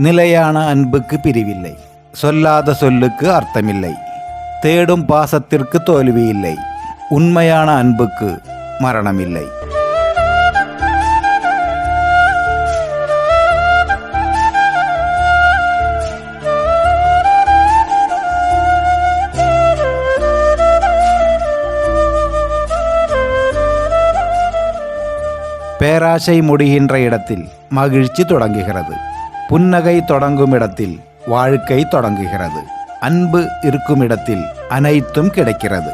நிலையான அன்புக்கு பிரிவில்லை. சொல்லாத சொல்லுக்கு அர்த்தமில்லை. தேடும் பாசத்திற்கு தோல்வி இல்லை உண்மையான அன்புக்கு மரணமில்லை. பேராசை முடிகின்ற இடத்தில் மகிழ்ச்சி தொடங்குகிறது. புன்னகை தொடங்கும் இடத்தில் வாழ்க்கை தொடங்குகிறது. அன்பு இருக்கும் இடத்தில் அனைத்தும் கிடைக்கிறது.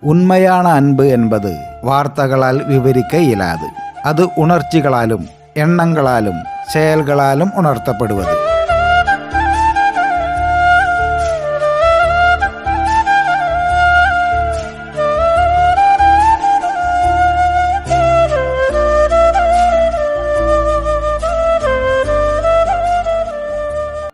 உண்மையான அன்பு என்பது வார்த்தைகளால் விவரிக்க இயலாது. அது உணர்ச்சிகளாலும் எண்ணங்களாலும் செயல்களாலும் உணர்த்தப்படுவது.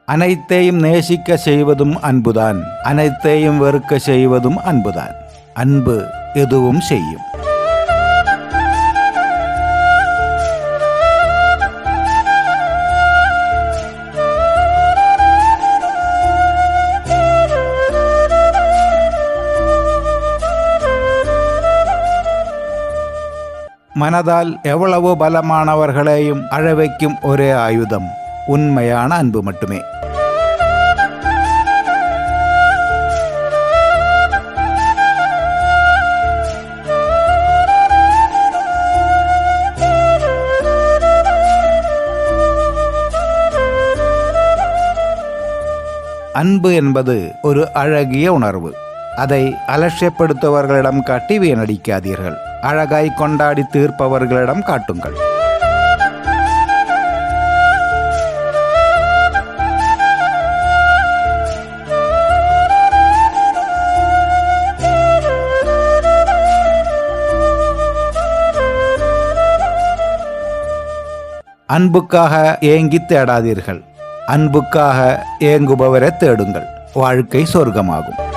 அனைத்தையும் நேசிக்க செய்வதும் அன்புதான். அனைத்தையும் வெறுக்க செய்வதும் அன்புதான். அன்பு எதுவும் செய்யும். மனதால் எவ்வளவு பலமானவர்களையும் அழவைக்கும் ஒரே ஆயுதம் உண்மையான அன்பு மட்டுமே. அன்பு என்பது ஒரு அழகிய உணர்வு. அதை அலட்சியப்படுத்துபவர்களிடம் காட்டி வீணடிக்காதீர்கள். அழகாய் கொண்டாடி தீர்ப்பவர்களிடம் காட்டுங்கள். அன்புக்காக ஏங்கி தேடாதீர்கள். அன்புக்காக ஏங்குபவரை தேடுங்கள். வாழ்க்கை சொர்க்கமாகும்.